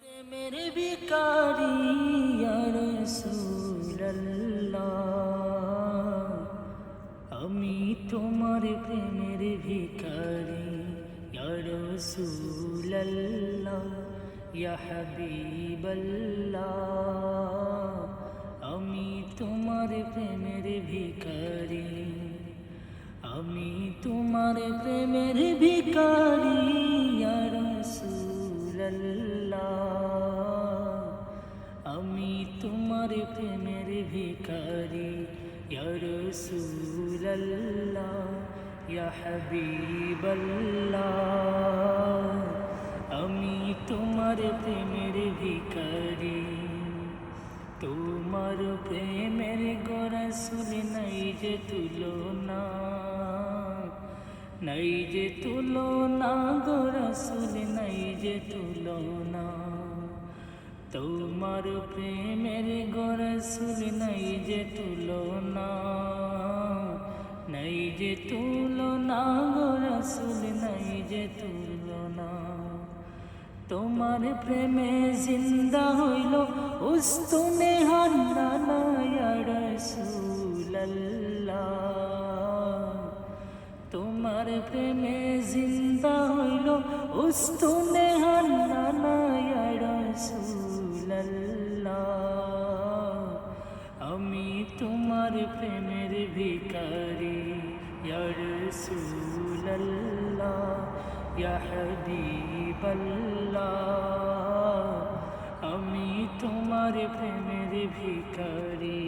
میرے بیکاری یا رسول اللہ۔ امی تمہارے پہ میرے بیکاری یا رسول اللہ یا حبیب اللہ۔ امی تمہار پہ میرے بیکاری امی تمہارے پہ میرے بیکاری یا رسول আমি তোমার প্রেমের ভিকারি হাবিবাল্লাহ। আমি তোমার প্রেমের ভিকারি তোমার প্রেমের গরসুল নাই যে তুলনা। নাই যে তুলনা গরসুল নাই যে তুলো না তোমার প্রেমের গরসুল নাই যে তুলো না নাই যে তুলনা গরসুল নাই যে তুলো না তোমার প্রেমে জিন্দা হইল, উস্তুনে হান্না রসুল্লাহ প্রেমে জিন্দা হইল উস্তুনে হান্না রসুল্লাহ আমি তোমার প্রেমের ভিকারি রসুল্লাহ ইয়া হাবিবাল্লাহ আমি তোমার প্রেমের ভিকারি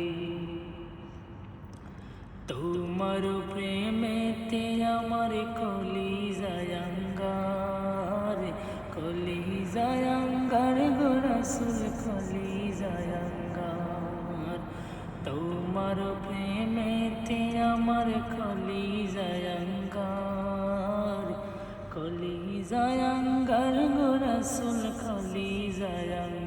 তোমার প্রেমেতে আমার কলি জায়াঙ্গার কলি জায়াঙ্গার গোরসুল কলি জায়াঙ্গার তোমার প্রেমেতে আমার কলি জায়াঙ্গার কলি জায়াঙ্গার গোরসুল কলি জায়াঙ্গার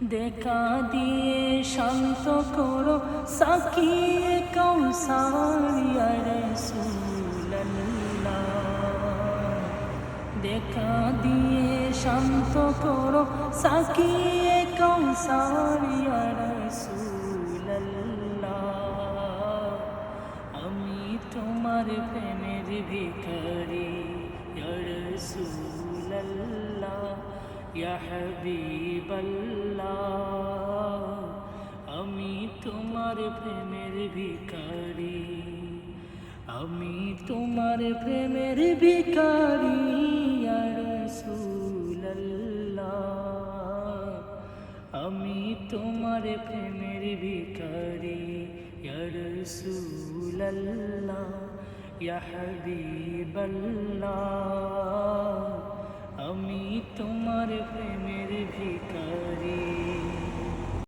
দেখা দিয়ে শান্ত করো, সাকিয়ে কৌসারিয়া রসুল্লাহ দেখা দিয়ে শান্ত করো, সাকিয়ে কৌসারিয়া রসুল্লাহ আমি তোমার প্রেমের ভিখারি। ইয়া হাবিবাল্লাহ আমি তোমার প্রেমের ভিখারি আমি তোমার প্রেমের ভিখারি ইয়া রাসূলুল্লাহ আমি তোমার প্রেমের ভিখারি ইয়া রাসূলুল্লাহ ইয়া হাবিবাল্লাহ